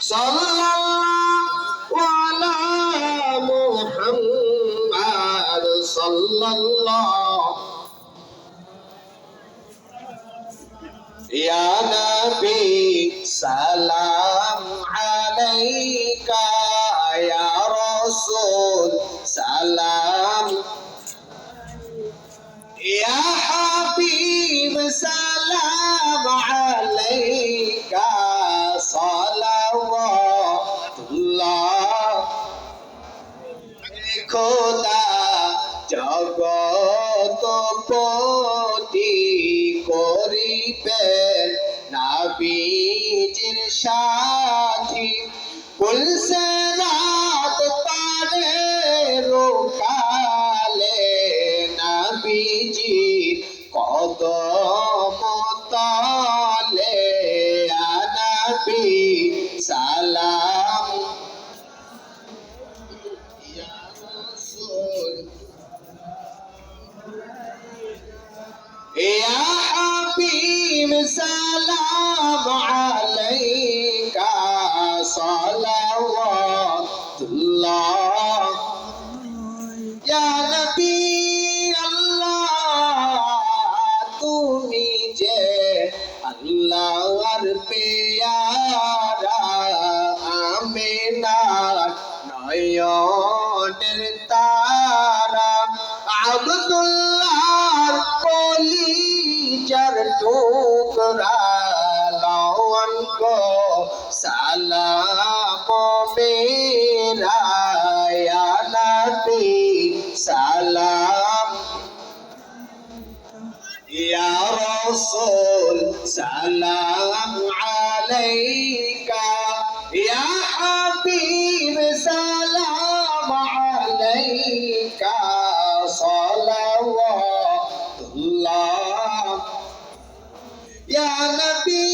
sallallahu ala muhammad sallallahu ya nabi salam alayka ya rasul salam ya habib salam alayka খোদা জগত পতি করিবেন নাবিজির সাথী। কুলসে রাত পারে রোকালে নাবিজির কদম তলে আনাবি يا حبيب سلام عليك صلوات الله يا نبي الله তুমি যে আল্লাহর পেয়ারা আমিনার নয়নের কলিজার টুকরা লওয়ান গো সালাম মেরা ইয়া নবী সালাম يا رسول سلام عليك يا حبيب سلام عليك صلوات الله ইয়া নবী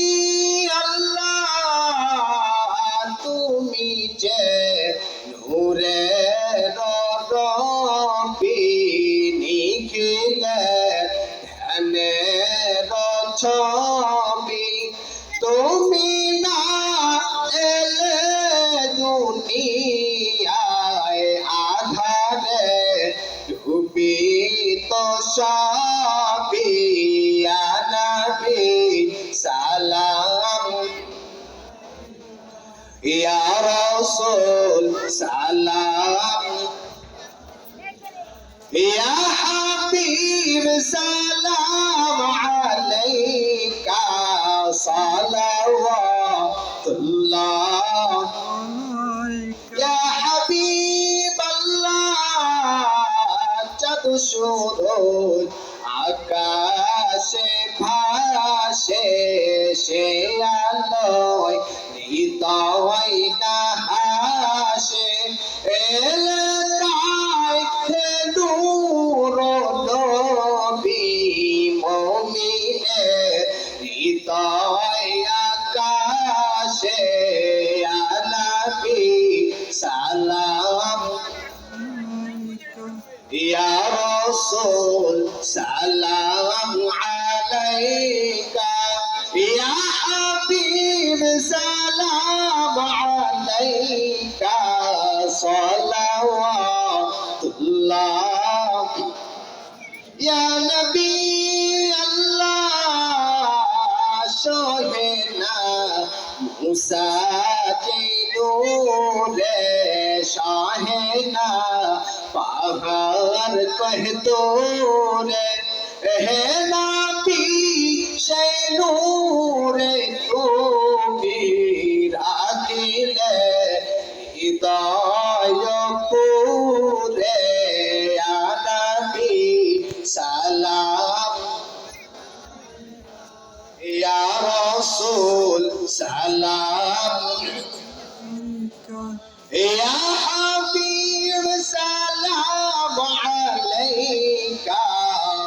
আল্লাহ, তুমি যে নূরে রবি নিখিলে ধ্যানে রছবি তুমি না এলে দুনিয়ায় আধারে ডুবি তো সা ইয়া রাসূল, সালাম। ইয়া হাবিব, সালাম আলাইকা, সালাওয়াতুল্লাহ। ইয়া হাবিব, আল্লাহ, চাঁদ সুরজ আকাশে, ভাসে, সে আলো। رسول سلام عليك يا حبيب سلام عليك صلوات الله يا نبي الله شهنا موسى নূরে শাহেনা আর কহতো রে হে নাতি সেই নূরে ও রাখিলে হৃদয় পুরে আনাবি সালাম ইয়া রসুল সালাম ইয়া